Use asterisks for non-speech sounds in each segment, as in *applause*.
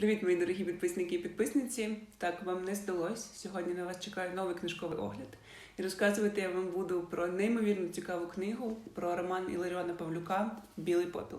Привіт, мої дорогі підписники і підписниці. Так, вам не здалось. Сьогодні на вас чекає новий книжковий огляд. І розказувати я вам буду про неймовірно цікаву книгу про роман Іларіона Павлюка Білий попіл.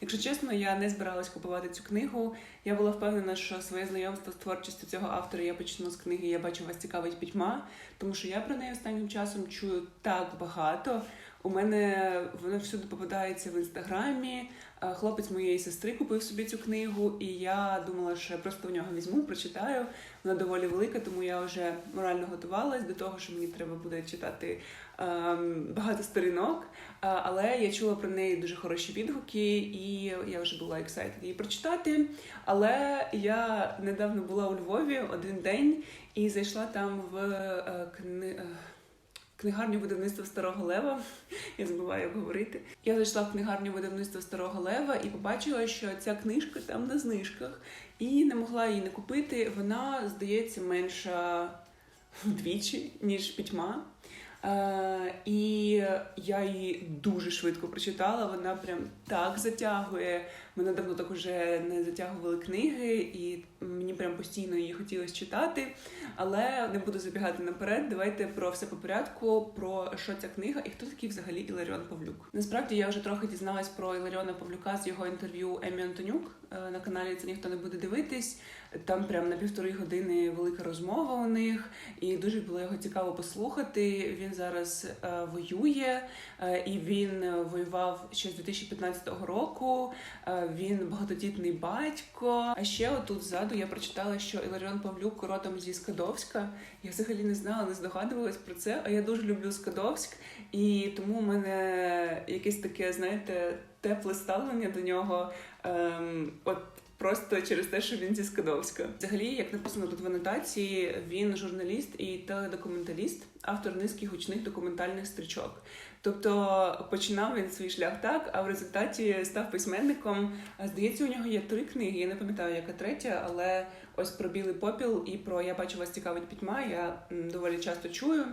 Якщо чесно, я не збиралась купувати цю книгу. Я була впевнена, що своє знайомство з творчістю цього автора я почну з книги Я бачу вас цікавить пітьма, тому що я про неї останнім часом чую так багато. У мене вона всюди попадається в інстаграмі. Е, Хлопець моєї сестри купив собі цю книгу, і я думала, що я просто в нього візьму, прочитаю. Вона доволі велика, тому я вже морально готувалась до того, що мені треба буде читати ем, багато сторінок. Е, Але я чула про неї дуже хороші відгуки, і я вже була excited її прочитати. Але я недавно була у Львові один день і зайшла там в е, кни... книгарню видавництва Старого Лева. Я забуваю говорити. Я зайшла в книгарню видавництва Старого Лева і побачила, що ця книжка там на знижках, і не могла її не купити. Вона, здається, менша вдвічі, ніж пітьма. Е, і я її дуже швидко прочитала. Вона прям так затягує. Мене давно так уже не затягували книги, і мені прям постійно її хотілося читати. Але не буду забігати наперед. Давайте про все по порядку, про що ця книга і хто такий взагалі Іларіон Павлюк. Насправді я вже трохи дізналась про Іларіона Павлюка з його інтерв'ю Емі Антонюк Е, на каналі. Це ніхто не буде дивитись. Там прям на півтори години велика розмова у них, і дуже було його цікаво послухати. Він зараз е, воює, е, і він е, воював ще з 2015 року. Е, він багатодітний батько. А ще отут ззаду я прочитала, що Іларіон Павлюк родом зі Скадовська. Я взагалі не знала, не здогадувалась про це. А я дуже люблю Скадовськ, і тому у мене якесь таке, знаєте, тепле ставлення до нього. Ем, от Просто через те, що він зі Скадовська. Взагалі, як написано тут в анотації, він журналіст і теледокументаліст, автор низки гучних документальних стрічок. Тобто починав він свій шлях так, а в результаті став письменником. Здається, у нього є три книги. Я не пам'ятаю, яка третя, але ось про білий попіл і про Я бачу вас цікавить пітьма. Я доволі часто чую.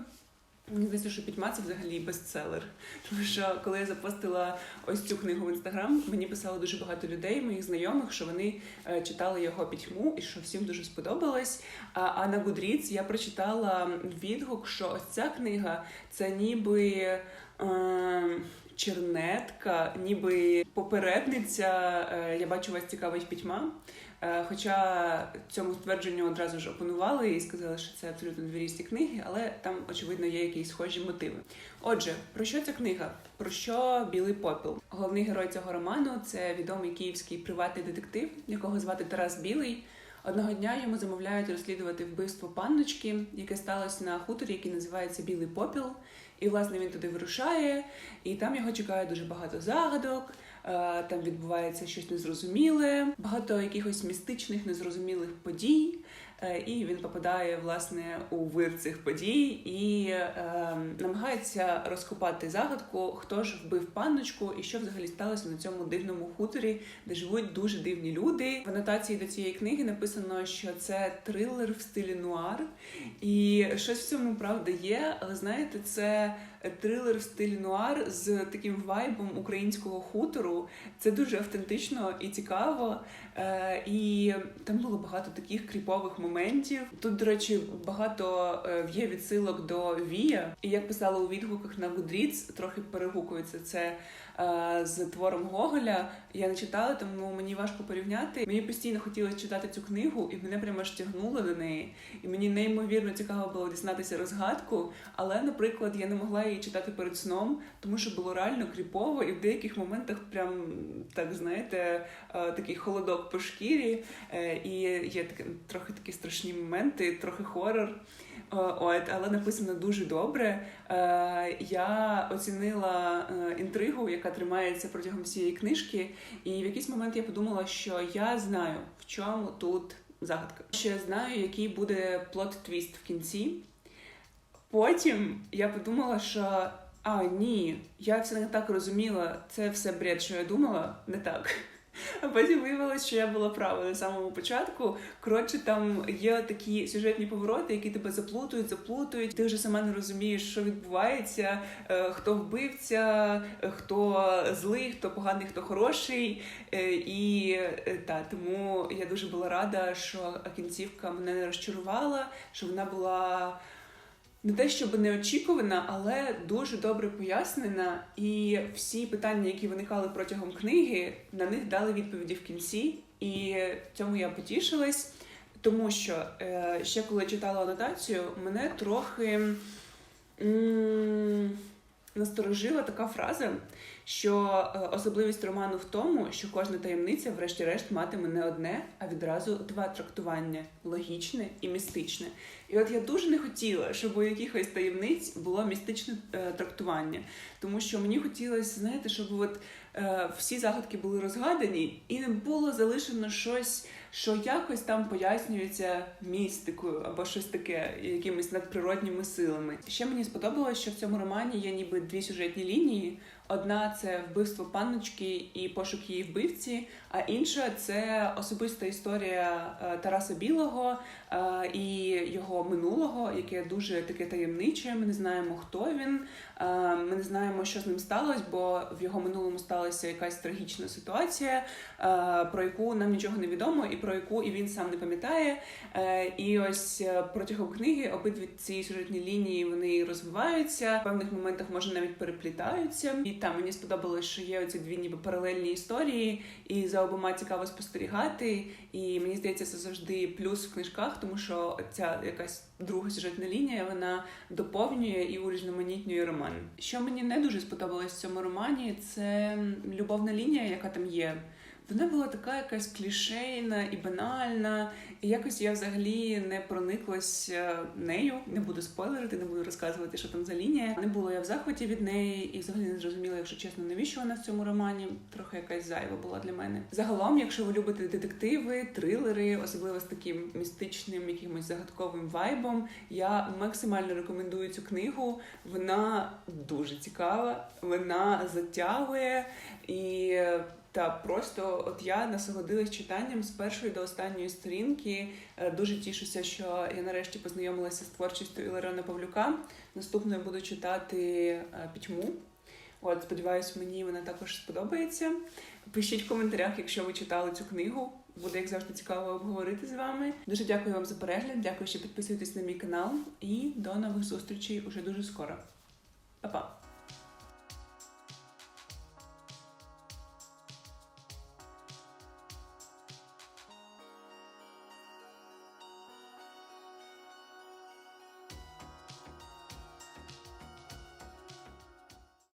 Мені здається, що пітьма це взагалі бестселер. *laughs* Тому що коли я запостила ось цю книгу в інстаграм, мені писало дуже багато людей, моїх знайомих, що вони е, читали його пітьму і що всім дуже сподобалось. А, а на Goodreads я прочитала відгук, що ось ця книга це ніби. Е, Чернетка, ніби попередниця. е, Я бачу вас цікавить пітьма. Е, Хоча цьому ствердженню одразу ж опонували і сказали, що це абсолютно дві різні книги, але там, очевидно, є якісь схожі мотиви. Отже, про що ця книга? Про що білий попіл? Головний герой цього роману це відомий київський приватний детектив, якого звати Тарас Білий. Одного дня йому замовляють розслідувати вбивство панночки, яке сталося на хуторі, який називається Білий Попіл. І власне він туди вирушає, і там його чекає дуже багато загадок. е, Там відбувається щось незрозуміле, багато якихось містичних незрозумілих подій. Е, І він попадає власне у вир цих подій і е, намагається розкопати загадку, хто ж вбив панночку і що взагалі сталося на цьому дивному хуторі, де живуть дуже дивні люди. В анотації до цієї книги написано, що це трилер в стилі нуар, і щось в цьому правда є, але знаєте, це трилер в стилі нуар з таким вайбом українського хутору. Це дуже автентично і цікаво. Е, І там було багато таких кріпових моментів. Тут, до речі, багато е, є відсилок до Вія. І як писала у відгуках на Goodreads, трохи перегукується це з твором Гоголя. Я не читала, тому мені важко порівняти. Мені постійно хотілося читати цю книгу, і мене прямо аж тягнуло до неї. І мені неймовірно цікаво було дізнатися розгадку. Але, наприклад, я не могла її читати перед сном, тому що було реально кріпово, і в деяких моментах прям так знаєте, е, такий холодок по шкірі. Е, І є трохи такі страшні моменти, трохи хорор. Е, От, але написано дуже добре. Е, Я оцінила е, інтригу, яка тримається протягом всієї книжки, і в якийсь момент я подумала, що я знаю, в чому тут загадка. Я знаю, який буде плот-твіст в кінці. Потім я подумала, що а, ні, я все не так розуміла, це все бред, що я думала, не так. А потім виявилось, що я була права на самому початку. Коротше, там є такі сюжетні повороти, які тебе заплутують, заплутують. Ти вже сама не розумієш, що відбувається, е, хто вбивця, е, хто злий, хто поганий, хто хороший. Е, І та тому я дуже була рада, що кінцівка мене не розчарувала, що вона була. Не те, щоб неочікувана, але дуже добре пояснена, і всі питання, які виникали протягом книги, на них дали відповіді в кінці, і цьому я потішилась, тому що е, ще коли читала анотацію, мене трохи насторожила така фраза, що е, особливість роману в тому, що кожна таємниця, врешті-решт, матиме не одне, а відразу два трактування логічне і містичне. І от я дуже не хотіла, щоб у якихось таємниць було містичне е, трактування, тому що мені хотілося, знаєте, щоб от е, всі загадки були розгадані, і не було залишено щось, що якось там пояснюється містикою або щось таке, якимись надприродніми силами. Ще мені сподобалось, що в цьому романі є ніби дві сюжетні лінії. Одна це вбивство панночки і пошук її вбивці, а інша це особиста історія е, Тараса Білого е, і його минулого, яке дуже таке таємниче. Ми не знаємо, хто він. е, Ми не знаємо, що з ним сталося, бо в його минулому сталася якась трагічна ситуація, про яку нам нічого не відомо, і про яку і він сам не пам'ятає. І ось протягом книги обидві ці сюжетні лінії вони розвиваються. В певних моментах може навіть переплітаються. Там мені сподобалось, що є оці дві ніби паралельні історії, і за обома цікаво спостерігати. І мені здається, це завжди плюс в книжках, тому що ця якась друга сюжетна лінія вона доповнює і урізноманітнює роман. Що мені не дуже сподобалось в цьому романі, це любовна лінія, яка там є. Вона була така якась клішейна і банальна, і якось я взагалі не прониклась е, нею. Не буду спойлерити, не буду розказувати, що там за лінія. Не було я в захваті від неї, і взагалі не зрозуміла, якщо чесно, навіщо вона в цьому романі. Трохи якась зайва була для мене. Загалом, якщо ви любите детективи, трилери, особливо з таким містичним, якимось загадковим вайбом, я максимально рекомендую цю книгу. Вона дуже цікава, вона затягує і. Та просто от я насолодилась читанням з першої до останньої сторінки. Е, Дуже тішуся, що я нарешті познайомилася з творчістю Іларіона Павлюка. Наступною буду читати е, пітьму. От, сподіваюсь, мені вона також сподобається. Пишіть в коментарях, якщо ви читали цю книгу. Буде як завжди цікаво обговорити з вами. Дуже дякую вам за перегляд. Дякую, що підписуєтесь на мій канал. І до нових зустрічей уже дуже скоро. Па-па!